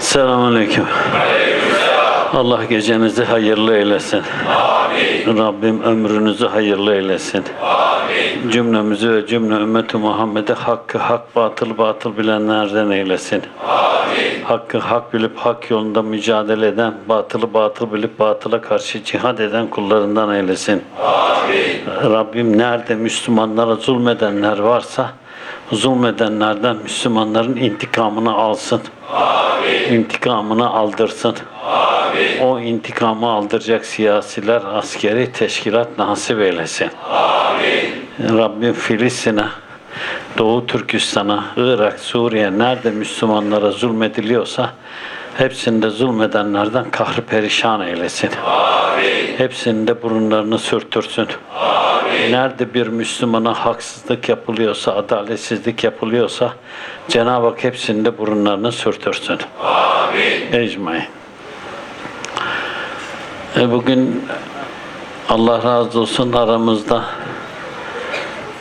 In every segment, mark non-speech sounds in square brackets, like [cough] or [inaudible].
Selamünaleyküm. Allah gecenizi hayırlı eylesin. Rabbim ömrünüzü hayırlı eylesin. Cümlemizi ve cümle ümmeti Muhammed'e hakkı hak batıl batıl bilenlerden eylesin. Hakkı hak bilip hak yolunda mücadele eden, batılı batıl bilip batıla karşı cihad eden kullarından eylesin. Rabbim nerede Müslümanlara zulmedenler varsa zulmedenlerden Müslümanların intikamını alsın. İntikamını aldırsın. O intikamı aldıracak siyasiler, askeri teşkilat nasip eylesin. Rabbim Filistin'e, Doğu Türkistan'a, Irak, Suriye nerede Müslümanlara zulmediliyorsa hepsinde zulmedenlerden kahrı perişan eylesin. Hepsinde burunlarını sürtürsün. Nerede bir Müslümana haksızlık yapılıyorsa, adaletsizlik yapılıyorsa Cenab-ı Hak hepsinde burunlarını sürtürsün. Ecmaîn. E bugün Allah razı olsun aramızda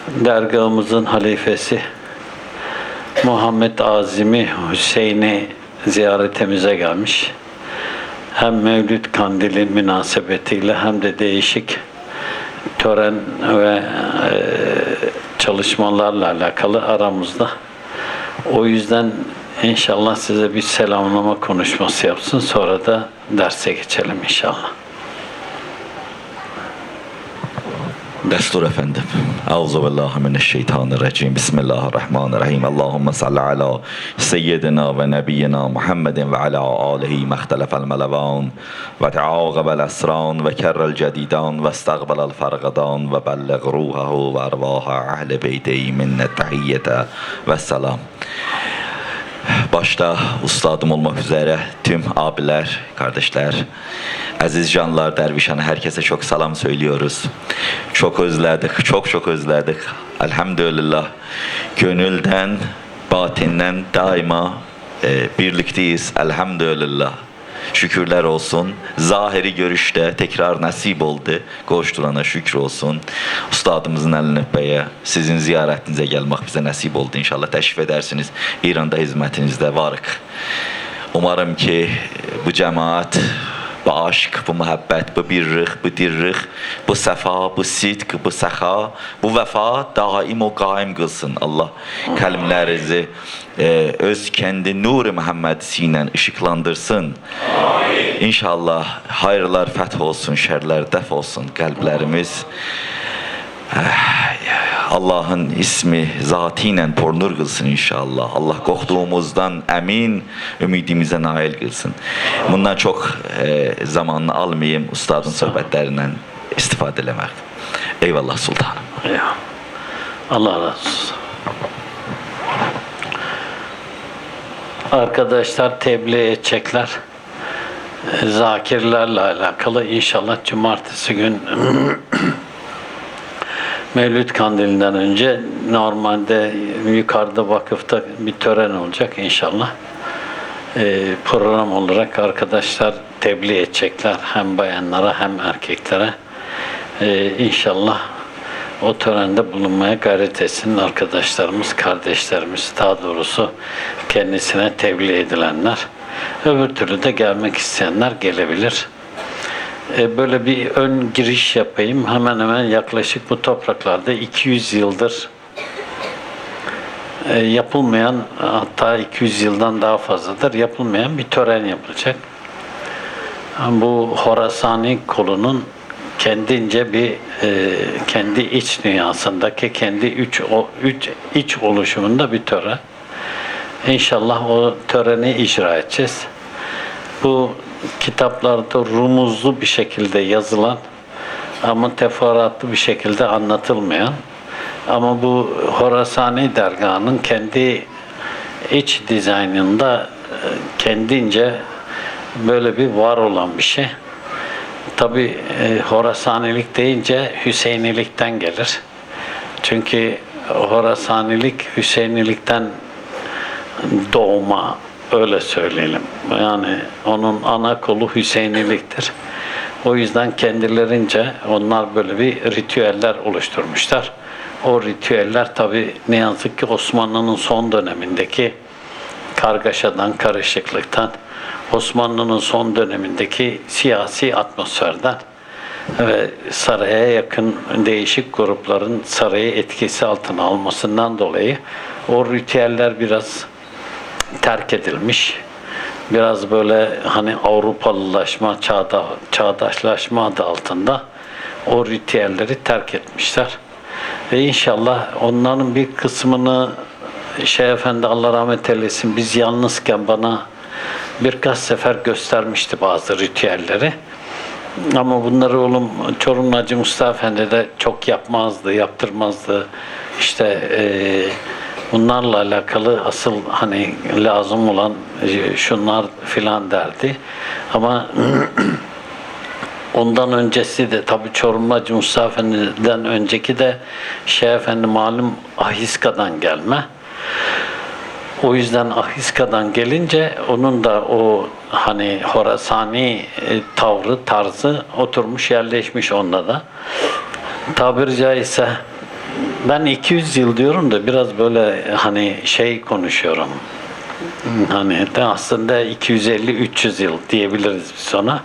dergahımızın halifesi Muhammed Azimi Hüseyin'i ziyaretimize gelmiş. Hem Mevlüt Kandil'in münasebetiyle hem de değişik tören ve e, çalışmalarla alakalı aramızda. O yüzden inşallah size bir selamlama konuşması yapsın. Sonra da derse geçelim inşallah. Destur efendim. Euzu billahi mineşşeytanirracim. Bismillahirrahmanirrahim. Allahumme salli ala seyyidina ve nebiyyina Muhammedin ve ala alihi mahtelefel melevan ve teâgabel esran ve kerrel cedidan ve istaqbalel fargadan ve belleg ruhahu ve ervaha ahli beyti minnet tahiyyete ve selam. Başta ustadım olmak üzere tüm abiler, kardeşler, aziz canlar, dervişhane herkese çok selam söylüyoruz. Çok özledik, çok çok özledik. Elhamdülillah gönülden, batinden daima e, birlikteyiz. Elhamdülillah. Şükürler olsun. Zahiri görüşte tekrar nasip oldu. Koşturana şükür olsun. Ustadımızın elini öpmeye, sizin ziyaretinize gelmek bize nasip oldu inşallah. Teşrif edersiniz. İran'da hizmetinizde varık. Umarım ki bu cemaat bu aşk, bu muhabbet, bu birlik, bu dirlik, bu sefa, bu sidq, bu seha, bu vefa daim o kaim kılsın. Allah kalplerinizi e, öz kendi nuru Muhammed'siyle ışıklandırsın. İnşallah hayırlar feth olsun, şerler def olsun kalplerimiz. Allah'ın ismi zatiyle pornur kılsın inşallah. Allah korktuğumuzdan emin, ümidimize nail kılsın. Bundan çok e, zamanını almayayım ustadın sohbetlerinden istifade etmek. Eyvallah sultanım. Ya. Allah razı olsun. Arkadaşlar tebliğ edecekler. Ee, Zakirlerle alakalı inşallah cumartesi gün [clears throat] Mevlüt Kandili'nden önce normalde yukarıda vakıfta bir tören olacak inşallah. Ee, program olarak arkadaşlar tebliğ edecekler hem bayanlara hem erkeklere. Ee, inşallah o törende bulunmaya gayret etsin arkadaşlarımız, kardeşlerimiz, daha doğrusu kendisine tebliğ edilenler. Öbür türlü de gelmek isteyenler gelebilir. E, Böyle bir ön giriş yapayım. Hemen hemen yaklaşık bu topraklarda 200 yıldır e, yapılmayan hatta 200 yıldan daha fazladır yapılmayan bir tören yapılacak. Bu Horasani kolunun kendince bir e, kendi iç dünyasındaki kendi üç, üç iç oluşumunda bir tören. İnşallah o töreni icra edeceğiz. Bu kitaplarda rumuzlu bir şekilde yazılan ama teferruatlı bir şekilde anlatılmayan ama bu Horasani dergahının kendi iç dizaynında e, kendince böyle bir var olan bir şey. Tabi e, Horasanilik deyince Hüseynilikten gelir. Çünkü Horasanilik Hüseynilikten doğma öyle söyleyelim. Yani onun ana kolu Hüseyniliktir. O yüzden kendilerince onlar böyle bir ritüeller oluşturmuşlar. O ritüeller tabi ne yazık ki Osmanlı'nın son dönemindeki kargaşadan, karışıklıktan, Osmanlı'nın son dönemindeki siyasi atmosferden ve saraya yakın değişik grupların sarayı etkisi altına almasından dolayı o ritüeller biraz terk edilmiş. Biraz böyle hani Avrupalılaşma, çağda, çağdaşlaşma adı altında o ritüelleri terk etmişler. Ve inşallah onların bir kısmını Şeyh Efendi Allah rahmet eylesin biz yalnızken bana birkaç sefer göstermişti bazı ritüelleri. Ama bunları oğlum Çorumlu Hacı Mustafa Efendi de çok yapmazdı, yaptırmazdı. İşte eee, bunlarla alakalı asıl hani lazım olan e, şunlar filan derdi. Ama [clears throat] ondan öncesi de tabii Çorumlu Hacı Efendi'den önceki de Şeyh Efendi malum Ahiska'dan gelme. O yüzden Ahiska'dan gelince onun da o hani Horasani e, tavrı, tarzı oturmuş yerleşmiş onda da. Tabiri caizse ben 200 yıl diyorum da biraz böyle hani şey konuşuyorum. Hani de aslında 250-300 yıl diyebiliriz biz ona.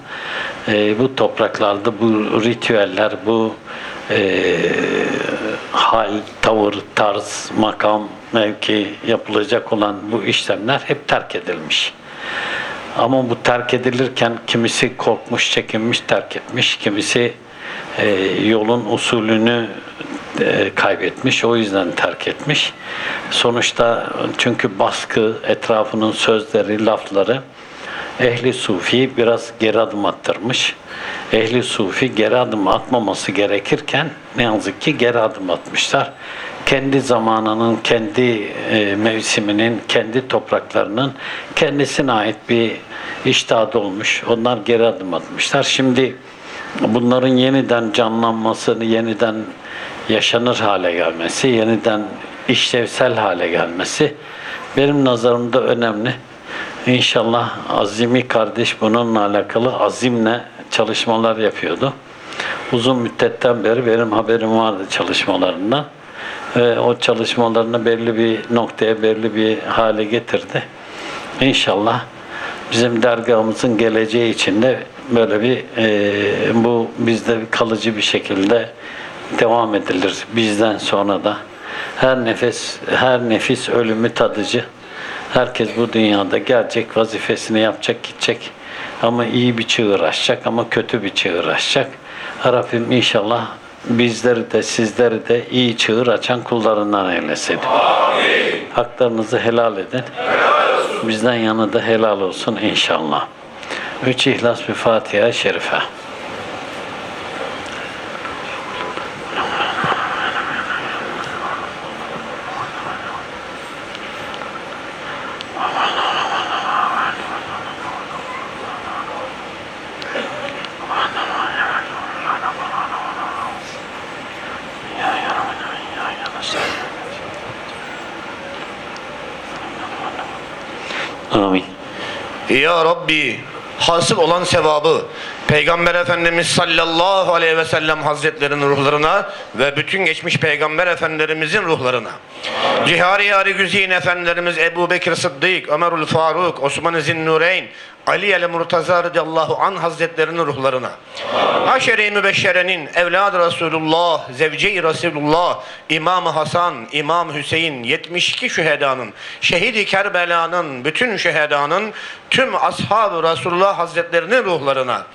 E, bu topraklarda bu ritüeller, bu e, hal, tavır, tarz, makam, mevki yapılacak olan bu işlemler hep terk edilmiş. Ama bu terk edilirken kimisi korkmuş, çekinmiş, terk etmiş. Kimisi e, yolun usulünü e, kaybetmiş, o yüzden terk etmiş. Sonuçta çünkü baskı, etrafının sözleri, lafları ehli sufi biraz geri adım attırmış. Ehli sufi geri adım atmaması gerekirken ne yazık ki geri adım atmışlar. Kendi zamanının, kendi e, mevsiminin, kendi topraklarının kendisine ait bir iştahat olmuş. Onlar geri adım atmışlar. Şimdi bunların yeniden canlanmasını, yeniden yaşanır hale gelmesi, yeniden işlevsel hale gelmesi benim nazarımda önemli. İnşallah Azimi kardeş bununla alakalı azimle çalışmalar yapıyordu. Uzun müddetten beri benim haberim vardı çalışmalarından. Ve o çalışmalarını belli bir noktaya, belli bir hale getirdi. İnşallah bizim dergahımızın geleceği için de böyle bir e, bu bizde kalıcı bir şekilde devam edilir bizden sonra da. Her nefes, her nefis ölümü tadıcı. Herkes bu dünyada gelecek, vazifesini yapacak, gidecek. Ama iyi bir çığır açacak ama kötü bir çığır açacak. Rabbim inşallah bizleri de sizleri de iyi çığır açan kullarından eylesin. Haklarınızı helal edin. Bizden yana da helal olsun inşallah. Üç İhlas bir Fatiha-i Şerife. Amin. Ya Rabbi hasıl olan sevabı Peygamber Efendimiz sallallahu aleyhi ve sellem hazretlerinin ruhlarına ve bütün geçmiş peygamber efendilerimizin ruhlarına. Cihari Yari Güzin Efendilerimiz Ebu Bekir Sıddık, Ömerül Faruk, Osman Zinnureyn, Ali el Murtaza radıyallahu an hazretlerinin ruhlarına. Haşere-i Mübeşşere'nin evladı Resulullah, zevce-i Resulullah, İmam Hasan, İmam Hüseyin, 72 şühedanın, şehidi Kerbela'nın, bütün şühedanın, tüm ashab-ı Resulullah hazretlerinin ruhlarına.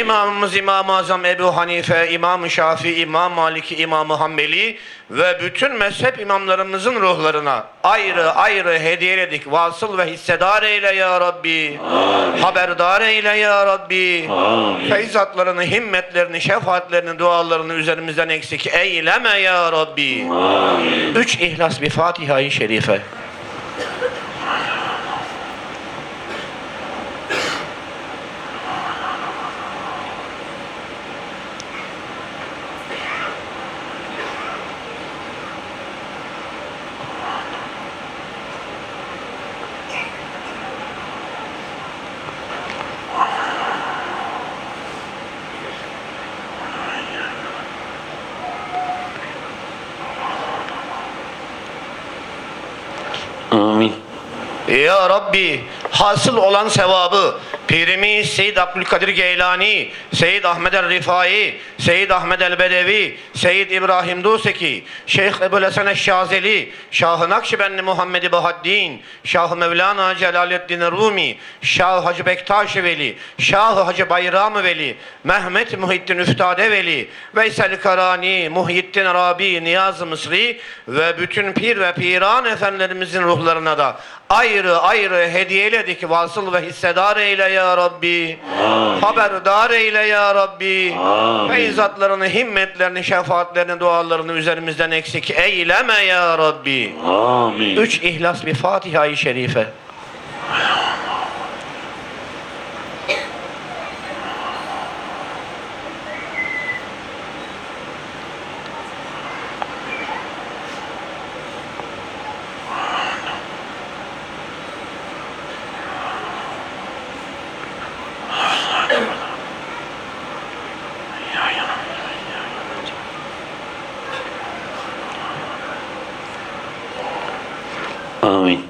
İmamımız İmam-ı Azam Ebu Hanife, İmam-ı Şafii, İmam Maliki, İmam-ı Hanbeli ve bütün mezhep imamlarımızın ruhlarına ayrı ayrı hediyeledik. Vasıl ve hissedar eyle ya Rabbi. Haberdar eyle ya Rabbi. Feyzatlarını, himmetlerini, şefaatlerini, dualarını üzerimizden eksik eyleme ya Rabbi. Üç ihlas bir Fatiha-i Şerife. Ya Rabbi hasıl olan sevabı Pirimiz Seyyid Abdülkadir Geylani, Seyyid Ahmed el Rifai, Seyyid Ahmed el Bedevi, Seyyid İbrahim Duseki, Şeyh Ebu Hasan Şazeli, Şah-ı Nakşibendi Muhammed Bahaddin, Şah Mevlana Celaleddin Rumi, Şah Hacı Bektaş Veli, Şah Hacı Bayram Veli, Mehmet Muhittin Üftade Veli, Veysel Karani, Muhyiddin Arabi, Niyaz Mısri ve bütün pir ve piran efendilerimizin ruhlarına da ayrı ayrı hediyeledik vasıl ve hissedar eyle ya Rabbi. Haberdar eyle ya Rabbi. Amin. Feyzatlarını, himmetlerini, şefaatlerini, dualarını üzerimizden eksik eyleme ya Rabbi. Amin. Üç ihlas bir Fatiha-i Şerife. Amin.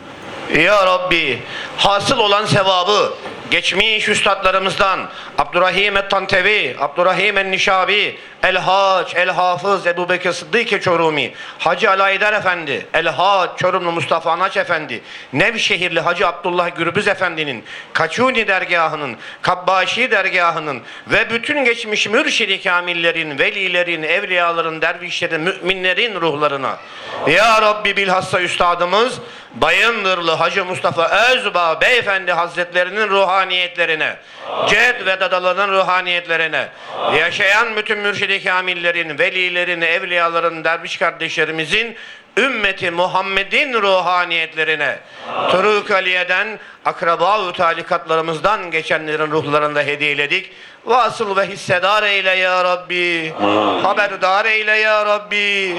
Ya Rabbi hasıl olan sevabı geçmiş üstadlarımızdan Abdurrahim et-Tantevi, Abdurrahim el-Nişabi, El-Haç, El-Hafız, Ebu Bekir Sıddık Çorumi, Hacı Alaydar Efendi, El-Haç, Çorumlu Mustafa Anaç Efendi, Nevşehirli Hacı Abdullah Gürbüz Efendi'nin, Kaçuni dergahının, Kabbaşi dergahının ve bütün geçmiş mürşidi kamillerin, velilerin, evliyaların, dervişlerin, müminlerin ruhlarına. Ya Rabbi bilhassa üstadımız Bayındırlı Hacı Mustafa Özbağ Beyefendi Hazretlerinin ruhaniyetlerine, Ced ve dadalarının ruhaniyetlerine, yaşayan bütün mürşidi kamillerin, velilerin, evliyaların, derviş kardeşlerimizin ümmeti Muhammed'in ruhaniyetlerine, Turuk Aliye'den, akraba-ı talikatlarımızdan geçenlerin ruhlarında hediyeledik. Vasıl ve hissedar eyle ya Rabbi. Haberdar eyle ya Rabbi.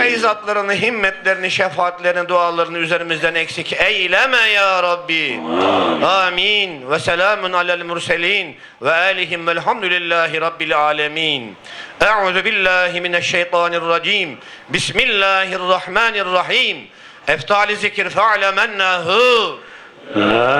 Feyzatlarını, himmetlerini, şefaatlerini, dualarını üzerimizden eksik eyleme ya Rabbi. Amin. Ve selamun alel murselin ve alihim velhamdülillahi rabbil alemin. Euzu billahi mineşşeytanirracim. Bismillahirrahmanirrahim. الرحمن الرحيم. افتح لذكر فعل منه لا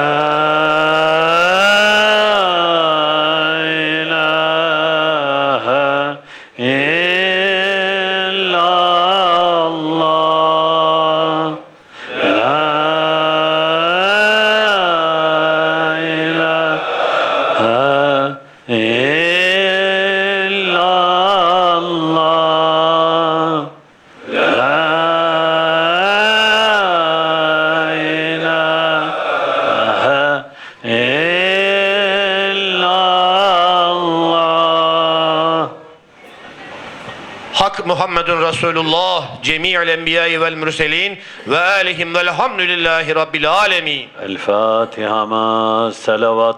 Resulullah cemi'il enbiyayı vel mürselin ve alihim velhamdülillahi rabbil alemin. El Fatiha ma selavat.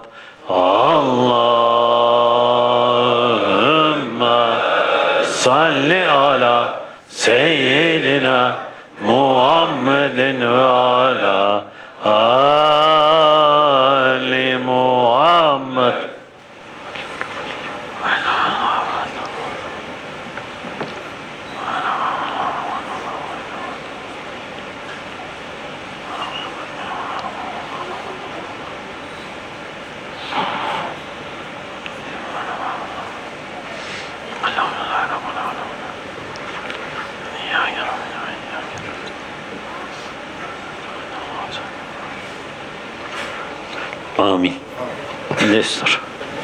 Allahümme salli ala seyyidina Muhammedin ve ala ali Muhammed. Amin. Destur.